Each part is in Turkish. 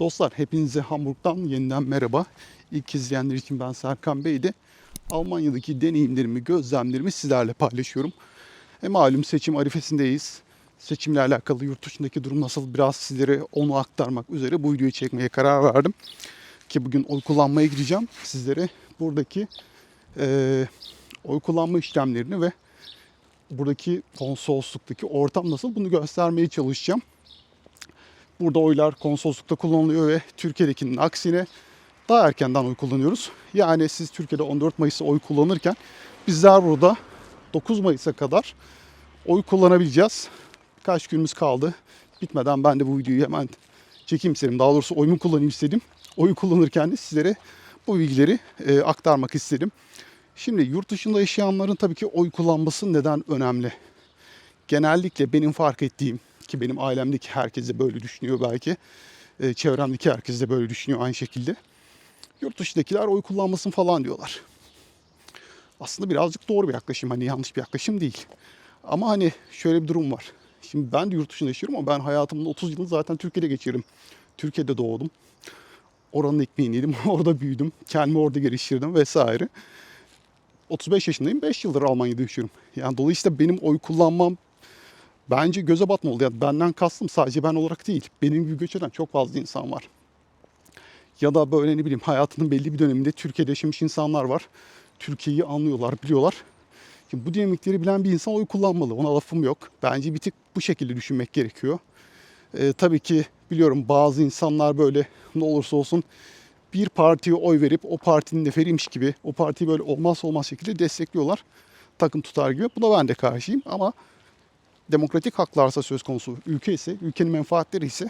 Dostlar hepinize Hamburg'dan yeniden merhaba. İlk izleyenler için ben Serkan Bey'di. Almanya'daki deneyimlerimi, gözlemlerimi sizlerle paylaşıyorum. E malum seçim arifesindeyiz. Seçimle alakalı yurt dışındaki durum nasıl biraz sizlere onu aktarmak üzere bu videoyu çekmeye karar verdim. Ki bugün oy kullanmaya gideceğim. Sizlere buradaki e, oy kullanma işlemlerini ve buradaki konsolosluktaki ortam nasıl bunu göstermeye çalışacağım. Burada oylar konsoloslukta kullanılıyor ve Türkiye'dekinin aksine daha erkenden oy kullanıyoruz. Yani siz Türkiye'de 14 Mayıs'ta oy kullanırken bizler burada 9 Mayıs'a kadar oy kullanabileceğiz. Kaç günümüz kaldı. Bitmeden ben de bu videoyu hemen çekeyim istedim. Daha doğrusu oyumu kullanayım istedim. Oyu kullanırken de sizlere bu bilgileri e, aktarmak istedim. Şimdi yurt dışında yaşayanların tabii ki oy kullanması neden önemli? Genellikle benim fark ettiğim ki benim ailemdeki herkes de böyle düşünüyor belki. E, çevremdeki herkes de böyle düşünüyor aynı şekilde. Yurt dışındakiler oy kullanmasın falan diyorlar. Aslında birazcık doğru bir yaklaşım. Hani yanlış bir yaklaşım değil. Ama hani şöyle bir durum var. Şimdi ben de yurt dışında yaşıyorum ama ben hayatımın 30 yılını zaten Türkiye'de geçirdim. Türkiye'de doğdum. Oranın ekmeğini yedim. Orada büyüdüm. Kendimi orada geliştirdim vesaire. 35 yaşındayım. 5 yıldır Almanya'da yaşıyorum. Yani dolayısıyla benim oy kullanmam bence göze batmalı. Yani benden kastım sadece ben olarak değil. Benim gibi göç eden çok fazla insan var. Ya da böyle ne bileyim hayatının belli bir döneminde Türkiye'de yaşamış insanlar var. Türkiye'yi anlıyorlar, biliyorlar. Şimdi bu dinamikleri bilen bir insan oy kullanmalı. Ona lafım yok. Bence bir tık bu şekilde düşünmek gerekiyor. Ee, tabii ki biliyorum bazı insanlar böyle ne olursa olsun bir partiye oy verip o partinin neferiymiş gibi o partiyi böyle olmazsa olmaz şekilde destekliyorlar. Takım tutar gibi. Buna ben de karşıyım ama demokratik haklarsa söz konusu ülke ise, ülkenin menfaatleri ise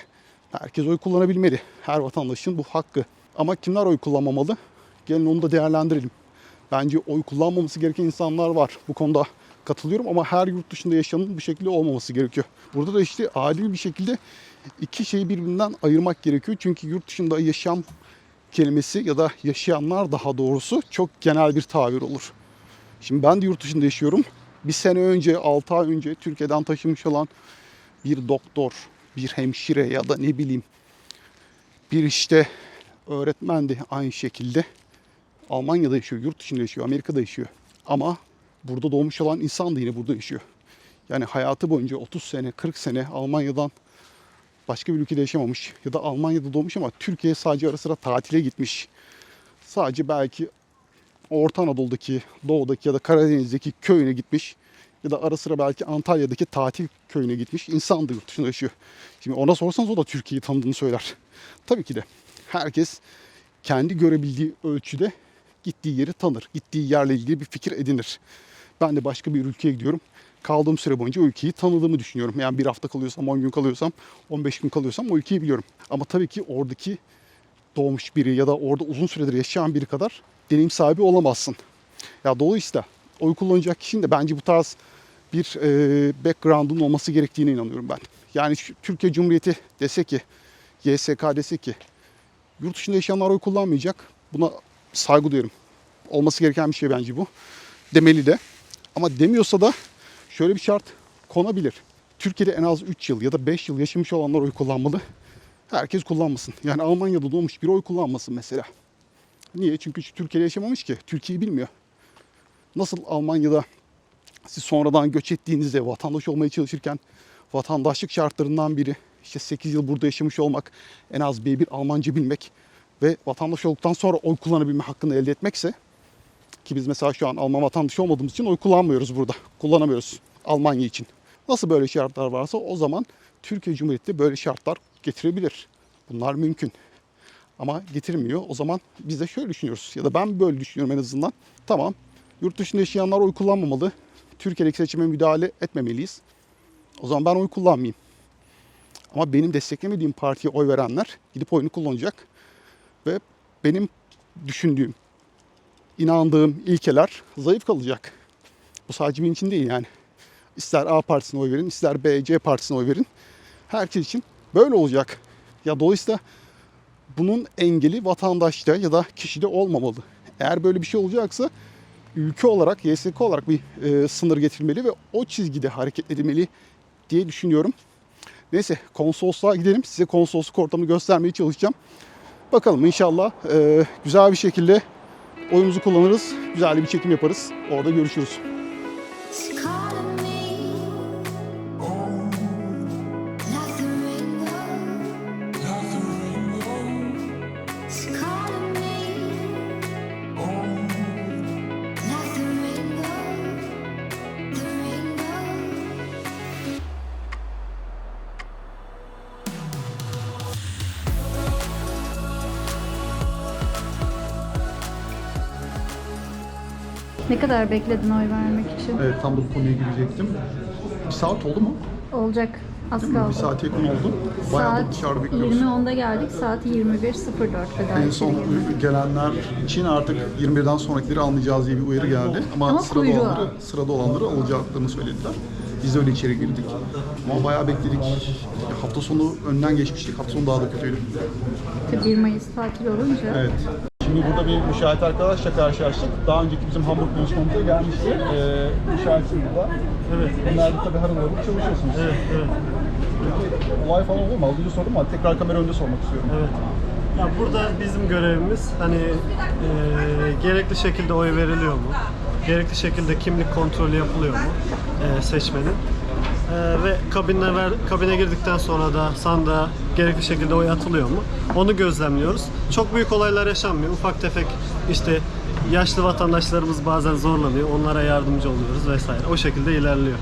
herkes oy kullanabilmeli. Her vatandaşın bu hakkı. Ama kimler oy kullanmamalı? Gelin onu da değerlendirelim. Bence oy kullanmaması gereken insanlar var. Bu konuda katılıyorum ama her yurt dışında yaşayanın bu şekilde olmaması gerekiyor. Burada da işte adil bir şekilde iki şeyi birbirinden ayırmak gerekiyor. Çünkü yurt dışında yaşam kelimesi ya da yaşayanlar daha doğrusu çok genel bir tabir olur. Şimdi ben de yurt dışında yaşıyorum. Bir sene önce, 6 ay önce Türkiye'den taşınmış olan bir doktor, bir hemşire ya da ne bileyim bir işte öğretmen de aynı şekilde Almanya'da yaşıyor, yurt dışında yaşıyor, Amerika'da yaşıyor. Ama burada doğmuş olan insan da yine burada yaşıyor. Yani hayatı boyunca 30 sene, 40 sene Almanya'dan başka bir ülkede yaşamamış ya da Almanya'da doğmuş ama Türkiye'ye sadece ara sıra tatile gitmiş. Sadece belki Orta Anadolu'daki, Doğu'daki ya da Karadeniz'deki köyüne gitmiş. Ya da ara sıra belki Antalya'daki tatil köyüne gitmiş. İnsan da yurt dışında yaşıyor. Şimdi ona sorsanız o da Türkiye'yi tanıdığını söyler. Tabii ki de herkes kendi görebildiği ölçüde gittiği yeri tanır. Gittiği yerle ilgili bir fikir edinir. Ben de başka bir ülkeye gidiyorum. Kaldığım süre boyunca o ülkeyi tanıdığımı düşünüyorum. Yani bir hafta kalıyorsam, 10 gün kalıyorsam, 15 gün kalıyorsam o ülkeyi biliyorum. Ama tabii ki oradaki doğmuş biri ya da orada uzun süredir yaşayan biri kadar deneyim sahibi olamazsın. Ya dolayısıyla oy kullanacak kişinin de bence bu tarz bir e, background'un olması gerektiğine inanıyorum ben. Yani Türkiye Cumhuriyeti dese ki, YSK dese ki yurt dışında yaşayanlar oy kullanmayacak. Buna saygı duyuyorum. Olması gereken bir şey bence bu. Demeli de. Ama demiyorsa da şöyle bir şart konabilir. Türkiye'de en az 3 yıl ya da 5 yıl yaşamış olanlar oy kullanmalı. Herkes kullanmasın. Yani Almanya'da doğmuş bir oy kullanmasın mesela. Niye? Çünkü Türkiye'de yaşamamış ki. Türkiye'yi bilmiyor. Nasıl Almanya'da siz sonradan göç ettiğinizde vatandaş olmaya çalışırken vatandaşlık şartlarından biri işte 8 yıl burada yaşamış olmak, en az B1 Almanca bilmek ve vatandaş olduktan sonra oy kullanabilme hakkını elde etmekse ki biz mesela şu an Alman vatandaşı olmadığımız için oy kullanmıyoruz burada. Kullanamıyoruz Almanya için. Nasıl böyle şartlar varsa o zaman Türkiye Cumhuriyeti böyle şartlar getirebilir. Bunlar mümkün. Ama getirmiyor. O zaman biz de şöyle düşünüyoruz. Ya da ben böyle düşünüyorum en azından. Tamam. Yurt dışında yaşayanlar oy kullanmamalı. Türkiye'deki seçime müdahale etmemeliyiz. O zaman ben oy kullanmayayım. Ama benim desteklemediğim partiye oy verenler gidip oyunu kullanacak. Ve benim düşündüğüm, inandığım ilkeler zayıf kalacak. Bu sadece benim için değil yani. İster A partisine oy verin, ister B, C partisine oy verin. Herkes için böyle olacak. Ya dolayısıyla bunun engeli vatandaşta ya da kişide olmamalı. Eğer böyle bir şey olacaksa ülke olarak, YSK olarak bir e, sınır getirilmeli ve o çizgide hareket edilmeli diye düşünüyorum. Neyse konsolosluğa gidelim. Size konsolosluk ortamını göstermeye çalışacağım. Bakalım inşallah e, güzel bir şekilde oyumuzu kullanırız. Güzel bir çekim yaparız. Orada görüşürüz. Ne kadar bekledin oy vermek için? Evet tam da bu konuya girecektim. Bir saat oldu mu? Olacak. Az Değil mi? Bir kaldı. saate yakın oldu. Bayağı da Saat dışarıda bekliyoruz. 20.10'da geldik. Saat 21.04'te En son gelenler için artık 21'den sonrakileri almayacağız diye bir uyarı geldi. Ama, Ama sırada kuyruğa. olanları, sırada olanları alacaklarını söylediler. Biz de öyle içeri girdik. Ama bayağı bekledik. Hafta sonu önden geçmiştik. Hafta sonu daha da kötüydü. 1 Mayıs tatil olunca. Evet. Şimdi burada bir müşahit arkadaşla karşılaştık. Daha önceki bizim Hamburg buluşmamıza gelmişti. Ee, müşahitsin burada. Evet. Bunlar tabii harıl harıl çalışıyorsunuz. Evet, evet, Peki olay falan oldu mu? Az önce sordum ama tekrar kamera önünde sormak istiyorum. evet. Ya burada bizim görevimiz hani e, gerekli şekilde oy veriliyor mu? Gerekli şekilde kimlik kontrolü yapılıyor mu e, seçmenin? E, ve kabine ver, kabine girdikten sonra da sandığa gerekli şekilde oy atılıyor mu? Onu gözlemliyoruz. Çok büyük olaylar yaşanmıyor. Ufak tefek işte yaşlı vatandaşlarımız bazen zorlanıyor. Onlara yardımcı oluyoruz vesaire. O şekilde ilerliyor.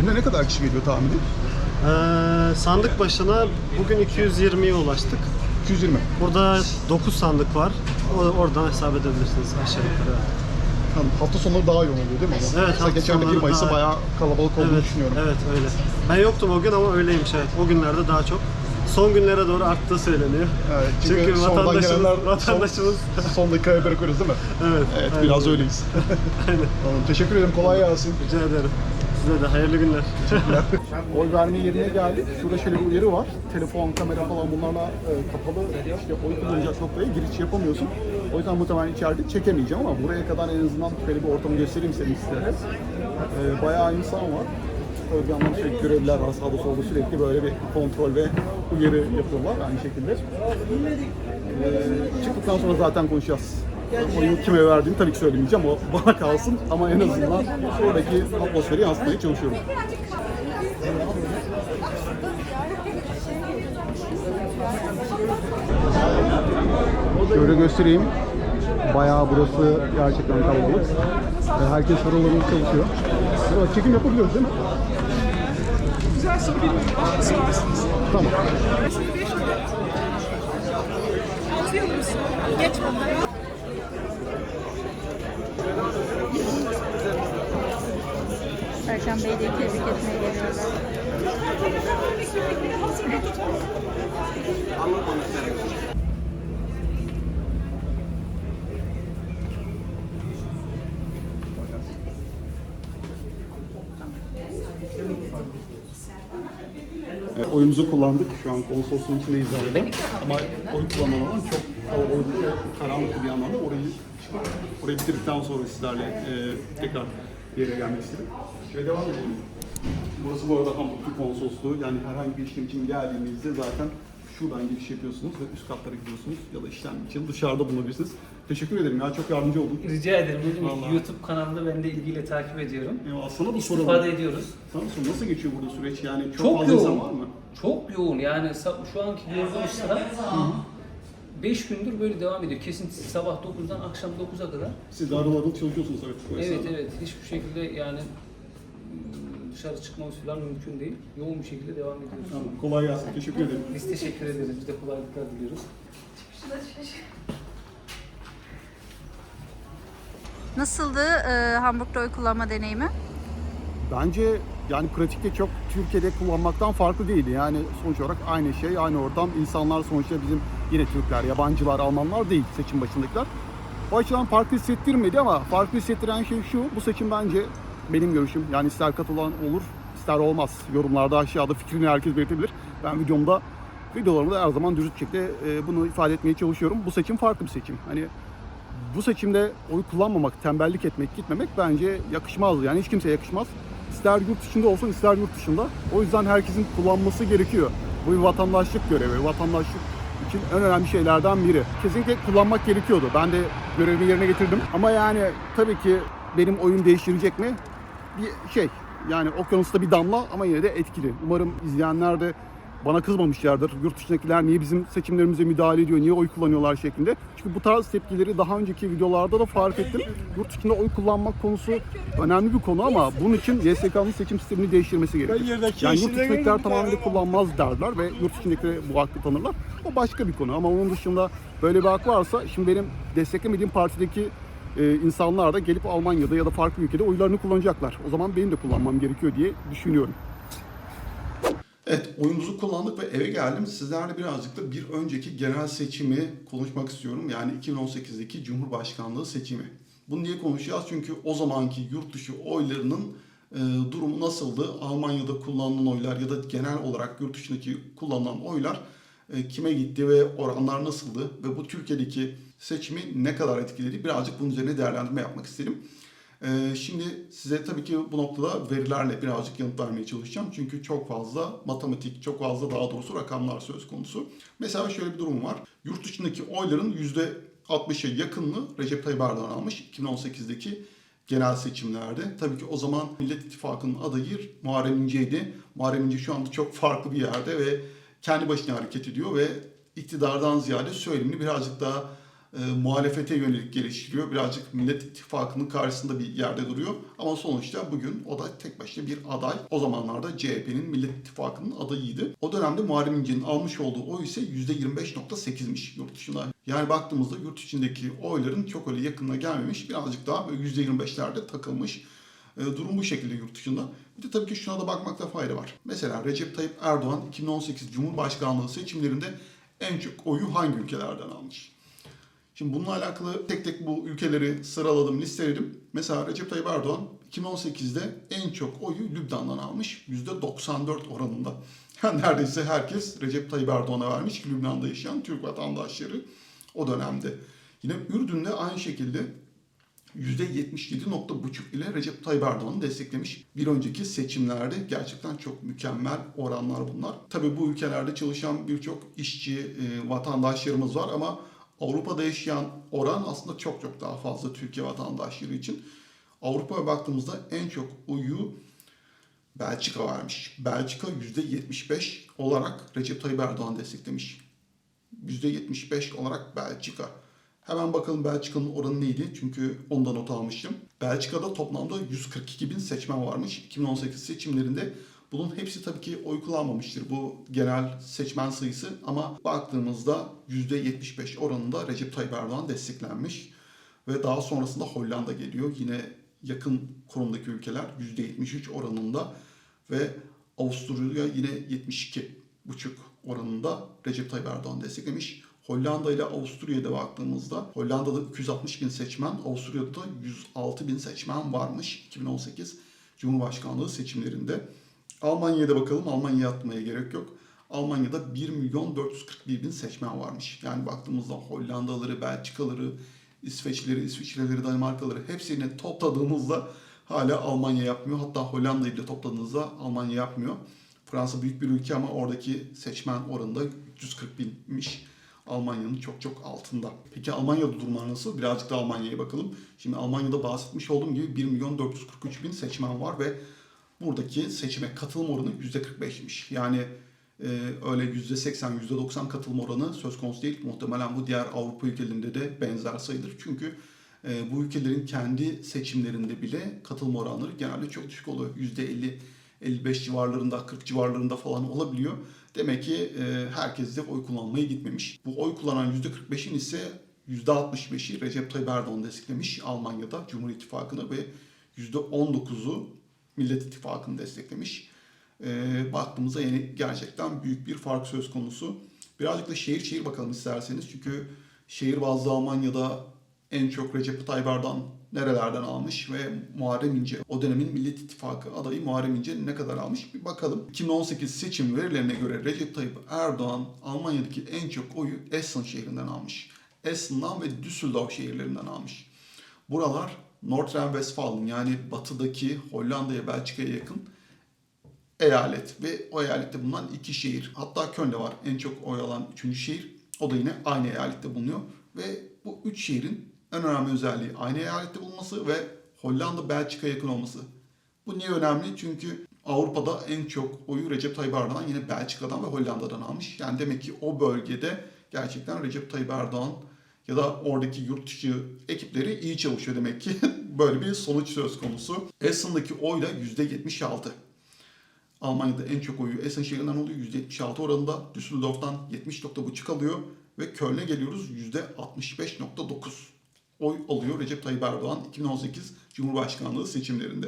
Günde ne kadar kişi geliyor tahmini? E, sandık başına bugün 220'ye ulaştık. 220. Burada 9 sandık var. O- Oradan hesap edebilirsiniz aşağı yukarı. Tamam, hafta sonları daha yoğun oluyor değil mi? Evet, Mesela hafta geçen de 1 sonları Mayıs'ta daha- bayağı kalabalık olduğunu Evet, düşünüyorum. evet öyle. Ben yoktum o gün ama öyleymiş evet. O günlerde daha çok. Son günlere doğru arttığı söyleniyor. Evet, çünkü çünkü sonradan vatandaşımız, gelenler son- vatandaşımız Son dakikaya bırakıyoruz değil mi? evet, Evet, biraz öyle. öyleyiz. Aynen. Tamam, teşekkür ederim. Kolay gelsin. Rica ederim. Size de hayırlı günler. Oy verme yerine geldik. Şurada şöyle bir uyarı var. Telefon, kamera falan bunlarla e, kapalı işte oy kullanacak noktaya giriş yapamıyorsun. O yüzden muhtemelen içeride çekemeyeceğim ama buraya kadar en azından şöyle bir ortamı göstereyim istedim sizlere. E, bayağı insan var. Tabii bir yandan sürekli görevliler var sağda solda sürekli böyle bir kontrol ve uyarı yapıyorlar aynı şekilde. E, çıktıktan sonra zaten konuşacağız. Oyunu kime verdiğimi tabii ki söylemeyeceğim. O bana kalsın ama en azından oradaki atmosferi yansıtmaya çalışıyorum. Şöyle göstereyim. Bayağı burası gerçekten kalabalık. Ve Herkes sarılarını çalışıyor. Burada çekim yapabiliyoruz değil mi? Güzel soru bir sormuşsunuz. Tamam. Atıyor musun? Geç Serkan Bey'i de tebrik etmeye geliyorlar. E, oyumuzu kullandık. Şu an konsolosluğun içindeyiz arada. Ama oy kullanan alan çok kalabalık karanlık bir anlamda. Orayı orayı bitirdikten sonra sizlerle e, tekrar bir yere gelmek istedim. Şöyle devam edelim. Burası bu arada Hamburg Konsolosluğu. Yani herhangi bir işlem için geldiğinizde zaten şuradan giriş yapıyorsunuz ve üst katlara gidiyorsunuz ya da işlem için dışarıda bulunabilirsiniz. Teşekkür ederim ya çok yardımcı oldun. Rica ederim. Demek? Vallahi. YouTube kanalında ben de ilgiyle takip ediyorum. Eyvallah. Sana da soralım. İstifade ediyoruz. Sana da soralım. Nasıl geçiyor burada süreç? Yani çok, Çok fazla insan yoğun. var mı? Çok yoğun. Yani şu anki gördüğümüz sıra 5 gündür böyle devam ediyor. Kesintisiz sabah 9'dan akşam 9'a kadar. Siz de arıl çalışıyorsunuz evet. bu Evet esnada. evet. Hiçbir şekilde yani ım, dışarı çıkmamız falan mümkün değil. Yoğun bir şekilde devam ediyoruz. Tamam, kolay gelsin. Teşekkür ederim. Biz teşekkür ederiz. Biz de kolaylıklar diliyoruz. Nasıldı e, Hamburg'da oy kullanma deneyimi? Bence yani pratikte çok Türkiye'de kullanmaktan farklı değildi. Yani sonuç olarak aynı şey, aynı ortam. İnsanlar sonuçta bizim yine Türkler, yabancılar, Almanlar değil seçim başındakiler. O açıdan farklı hissettirmedi ama farklı hissettiren şey şu, bu seçim bence benim görüşüm. Yani ister katılan olur, ister olmaz. Yorumlarda aşağıda fikrini herkes belirtebilir. Ben videomda, videolarımda her zaman dürüst şekilde e, bunu ifade etmeye çalışıyorum. Bu seçim farklı bir seçim. Hani bu seçimde oy kullanmamak, tembellik etmek, gitmemek bence yakışmaz. Yani hiç kimseye yakışmaz. ister yurt içinde olsun ister yurt dışında. O yüzden herkesin kullanması gerekiyor. Bu bir vatandaşlık görevi. Vatandaşlık için en önemli şeylerden biri. Kesinlikle kullanmak gerekiyordu. Ben de görevimi yerine getirdim. Ama yani tabii ki benim oyun değiştirecek mi? Bir şey. Yani okyanusta bir damla ama yine de etkili. Umarım izleyenler de bana kızmamışlardır. Yurt dışındakiler niye bizim seçimlerimize müdahale ediyor, niye oy kullanıyorlar şeklinde. Çünkü bu tarz tepkileri daha önceki videolarda da fark ettim. Yurt dışında oy kullanmak konusu önemli bir konu ama bunun için YSK'nın seçim sistemini değiştirmesi gerekiyor. Yani yurt dışındakiler tamamıyla kullanmaz derler ve yurt içindekileri bu hakkı tanırlar. O başka bir konu ama onun dışında böyle bir hak varsa şimdi benim desteklemediğim partideki e, insanlar da gelip Almanya'da ya da farklı ülkede oylarını kullanacaklar. O zaman benim de kullanmam gerekiyor diye düşünüyorum. Evet, oyumuzu kullandık ve eve geldim. Sizlerle birazcık da bir önceki genel seçimi konuşmak istiyorum. Yani 2018'deki Cumhurbaşkanlığı seçimi. Bunu niye konuşacağız? Çünkü o zamanki yurt dışı oylarının e, durumu nasıldı? Almanya'da kullanılan oylar ya da genel olarak yurt dışındaki kullanılan oylar e, kime gitti ve oranlar nasıldı? Ve bu Türkiye'deki seçimi ne kadar etkiledi? Birazcık bunun üzerine değerlendirme yapmak istedim. Ee, Şimdi size tabii ki bu noktada verilerle birazcık yanıt vermeye çalışacağım. Çünkü çok fazla matematik, çok fazla daha doğrusu rakamlar söz konusu. Mesela şöyle bir durum var. Yurt dışındaki oyların %60'a yakınını Recep Tayyip Erdoğan almış 2018'deki genel seçimlerde. Tabii ki o zaman Millet İttifakı'nın adayı Muharrem İnce'ydi. Muharrem İnce şu anda çok farklı bir yerde ve kendi başına hareket ediyor ve iktidardan ziyade söylemini birazcık daha e, muhalefete yönelik geliştiriyor. Birazcık Millet İttifakı'nın karşısında bir yerde duruyor. Ama sonuçta bugün o da tek başına bir aday. O zamanlarda CHP'nin Millet İttifakı'nın adayıydı. O dönemde Muharrem İnce'nin almış olduğu oy ise %25.8'miş yurt dışında. Yani baktığımızda yurt içindeki oyların çok öyle yakınına gelmemiş. Birazcık daha böyle %25'lerde takılmış. E, durum bu şekilde yurt dışında. Bir de tabii ki şuna da bakmakta fayda var. Mesela Recep Tayyip Erdoğan 2018 Cumhurbaşkanlığı seçimlerinde en çok oyu hangi ülkelerden almış? Şimdi bununla alakalı tek tek bu ülkeleri sıraladım, listeledim. Mesela Recep Tayyip Erdoğan 2018'de en çok oyu Lübnan'dan almış. %94 oranında. Yani neredeyse herkes Recep Tayyip Erdoğan'a vermiş ki Lübnan'da yaşayan Türk vatandaşları o dönemde. Yine Ürdün'de aynı şekilde %77.5 ile Recep Tayyip Erdoğan'ı desteklemiş. Bir önceki seçimlerde gerçekten çok mükemmel oranlar bunlar. Tabii bu ülkelerde çalışan birçok işçi, e, vatandaşlarımız var ama Avrupa'da yaşayan oran aslında çok çok daha fazla Türkiye vatandaşları için. Avrupa'ya baktığımızda en çok oyu Belçika vermiş. Belçika %75 olarak Recep Tayyip Erdoğan desteklemiş. %75 olarak Belçika. Hemen bakalım Belçika'nın oranı neydi? Çünkü ondan not almıştım. Belçika'da toplamda 142 bin seçmen varmış 2018 seçimlerinde. Bunun hepsi tabii ki oy kullanmamıştır bu genel seçmen sayısı ama baktığımızda %75 oranında Recep Tayyip Erdoğan desteklenmiş. Ve daha sonrasında Hollanda geliyor. Yine yakın konumdaki ülkeler %73 oranında ve Avusturya yine 72,5 oranında Recep Tayyip Erdoğan desteklemiş. Hollanda ile Avusturya'da baktığımızda Hollanda'da 260 bin seçmen, Avusturya'da da 106 bin seçmen varmış 2018 Cumhurbaşkanlığı seçimlerinde. Almanya'ya da bakalım. Almanya'ya atmaya gerek yok. Almanya'da 1 milyon 441 bin seçmen varmış. Yani baktığımızda Hollandalıları, Belçikalıları, İsveçlileri, İsviçreleri, Danimarkaları hepsini topladığımızda hala Almanya yapmıyor. Hatta Hollanda'yı bile topladığınızda Almanya yapmıyor. Fransa büyük bir ülke ama oradaki seçmen oranı da 340 binmiş. Almanya'nın çok çok altında. Peki Almanya'da durumlar nasıl? Birazcık da Almanya'ya bakalım. Şimdi Almanya'da bahsetmiş olduğum gibi 1 milyon 443 bin seçmen var ve buradaki seçime katılım oranı %45'miş. Yani e, öyle %80, %90 katılım oranı söz konusu değil. Muhtemelen bu diğer Avrupa ülkelerinde de benzer sayılır. Çünkü e, bu ülkelerin kendi seçimlerinde bile katılım oranları genelde çok düşük oluyor. %50, 55 civarlarında, 40 civarlarında falan olabiliyor. Demek ki e, herkes de oy kullanmaya gitmemiş. Bu oy kullanan %45'in ise %65'i Recep Tayyip Erdoğan desteklemiş Almanya'da Cumhur İttifakı'nı ve %19'u Millet İttifakı'nı desteklemiş. Ee, baktığımızda yeni gerçekten büyük bir fark söz konusu. Birazcık da şehir şehir bakalım isterseniz. Çünkü şehir bazlı Almanya'da en çok Recep Tayyip Erdoğan nerelerden almış ve Muharrem İnce, o dönemin Millet İttifakı adayı Muharrem İnce ne kadar almış bir bakalım. 2018 seçim verilerine göre Recep Tayyip Erdoğan Almanya'daki en çok oyu Essen şehrinden almış. Essen'dan ve Düsseldorf şehirlerinden almış. Buralar Noordrijn-Westfalen yani batıdaki Hollanda'ya, Belçika'ya yakın eyalet ve o eyalette bulunan iki şehir. Hatta Köln'de var en çok oy alan üçüncü şehir. O da yine aynı eyalette bulunuyor. Ve bu üç şehrin en önemli özelliği aynı eyalette bulunması ve Hollanda Belçika'ya yakın olması. Bu niye önemli? Çünkü Avrupa'da en çok oyu Recep Tayyip Erdoğan yine Belçika'dan ve Hollanda'dan almış. Yani demek ki o bölgede gerçekten Recep Tayyip Erdoğan ya da oradaki yurt dışı ekipleri iyi çalışıyor demek ki. Böyle bir sonuç söz konusu. Essen'daki oy da %76. Almanya'da en çok oyu Essen şehrinden oluyor %76 oranında. Düsseldorf'tan 70.5 alıyor ve Köln'e geliyoruz %65.9 oy alıyor Recep Tayyip Erdoğan 2018 Cumhurbaşkanlığı seçimlerinde.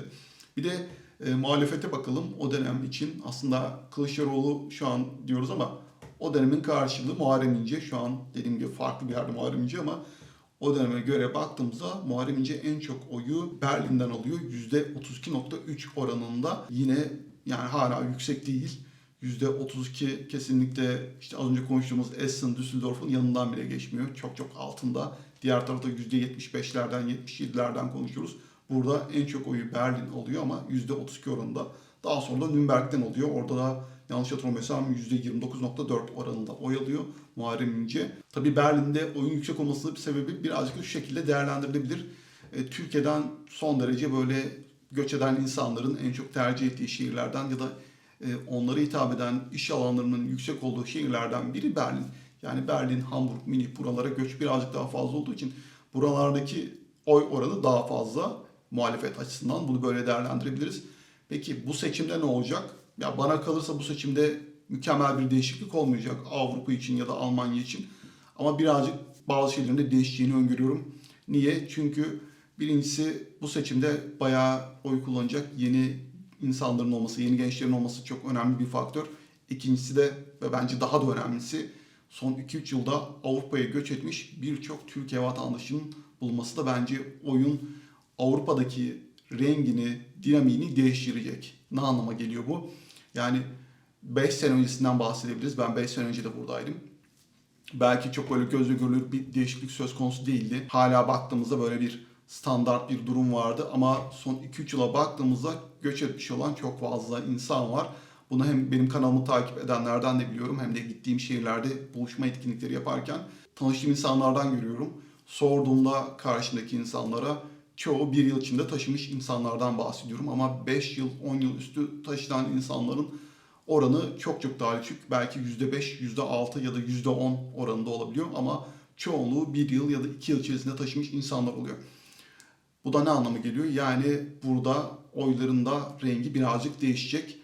Bir de e, muhalefete bakalım o dönem için aslında Kılıçdaroğlu şu an diyoruz ama o dönemin karşılığı Muharrem İnce şu an dediğim gibi farklı bir yerde Muharrem İnce ama o döneme göre baktığımızda Muharrem İnce en çok oyu Berlin'den alıyor. %32.3 oranında yine yani hala yüksek değil. %32 kesinlikle işte az önce konuştuğumuz Essen, Düsseldorf'un yanından bile geçmiyor. Çok çok altında. Diğer tarafta %75'lerden, 77'lerden konuşuyoruz. Burada en çok oyu Berlin alıyor ama %32 oranında. Daha sonra da Nürnberg'den oluyor. Orada da yanlış hatırlamıyorsam %29.4 oranında oy alıyor Muharrem İnce. Tabii Berlin'de oyun yüksek olmasının bir sebebi birazcık şu şekilde değerlendirilebilir. E, Türkiye'den son derece böyle göç eden insanların en çok tercih ettiği şehirlerden ya da e, onlara hitap eden iş alanlarının yüksek olduğu şehirlerden biri Berlin. Yani Berlin, Hamburg, Münih buralara göç birazcık daha fazla olduğu için buralardaki oy oranı daha fazla muhalefet açısından bunu böyle değerlendirebiliriz. Peki bu seçimde ne olacak? Ya bana kalırsa bu seçimde mükemmel bir değişiklik olmayacak Avrupa için ya da Almanya için. Ama birazcık bazı şeylerin de değişeceğini öngörüyorum. Niye? Çünkü birincisi bu seçimde bayağı oy kullanacak yeni insanların olması, yeni gençlerin olması çok önemli bir faktör. İkincisi de ve bence daha da önemlisi son 2-3 yılda Avrupa'ya göç etmiş birçok Türkiye vatandaşının bulması da bence oyun Avrupa'daki rengini, dinamiğini değiştirecek. Ne anlama geliyor bu? Yani 5 sene öncesinden bahsedebiliriz. Ben 5 sene önce de buradaydım. Belki çok öyle gözle görülür bir değişiklik söz konusu değildi. Hala baktığımızda böyle bir standart bir durum vardı ama son 2-3 yıla baktığımızda göç etmiş olan çok fazla insan var. Bunu hem benim kanalımı takip edenlerden de biliyorum hem de gittiğim şehirlerde buluşma etkinlikleri yaparken tanıştığım insanlardan görüyorum. Sorduğumda karşındaki insanlara çoğu bir yıl içinde taşımış insanlardan bahsediyorum ama 5 yıl 10 yıl üstü taşınan insanların oranı çok çok daha düşük. Belki %5, %6 ya da %10 oranında olabiliyor ama çoğunluğu bir yıl ya da iki yıl içerisinde taşımış insanlar oluyor. Bu da ne anlamı geliyor? Yani burada oyların da rengi birazcık değişecek.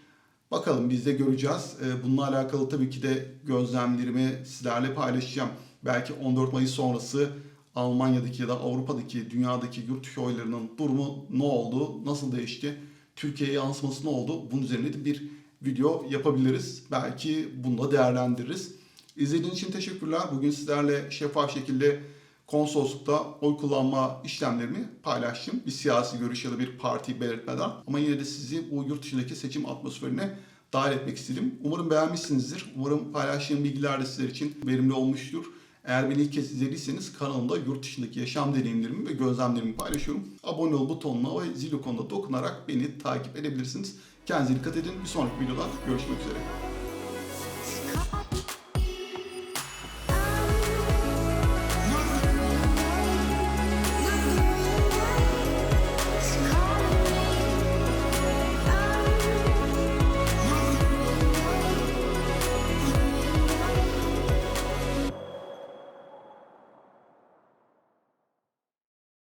Bakalım biz de göreceğiz. Ee, Bununla alakalı tabii ki de gözlemlerimi sizlerle paylaşacağım. Belki 14 Mayıs sonrası Almanya'daki ya da Avrupa'daki, dünyadaki yurt oylarının durumu ne oldu, nasıl değişti, Türkiye'ye yansıması ne oldu? Bunun üzerine de bir video yapabiliriz. Belki bunu da değerlendiririz. İzlediğiniz için teşekkürler. Bugün sizlerle şeffaf şekilde konsoloslukta oy kullanma işlemlerimi paylaştım. Bir siyasi görüş ya da bir parti belirtmeden. Ama yine de sizi bu yurt dışındaki seçim atmosferine dahil etmek istedim. Umarım beğenmişsinizdir. Umarım paylaştığım bilgiler de sizler için verimli olmuştur. Eğer beni ilk kez izlediyseniz kanalımda yurt dışındaki yaşam deneyimlerimi ve gözlemlerimi paylaşıyorum. Abone ol butonuna ve zil ikonuna dokunarak beni takip edebilirsiniz. Kendinize dikkat edin. Bir sonraki videoda görüşmek üzere.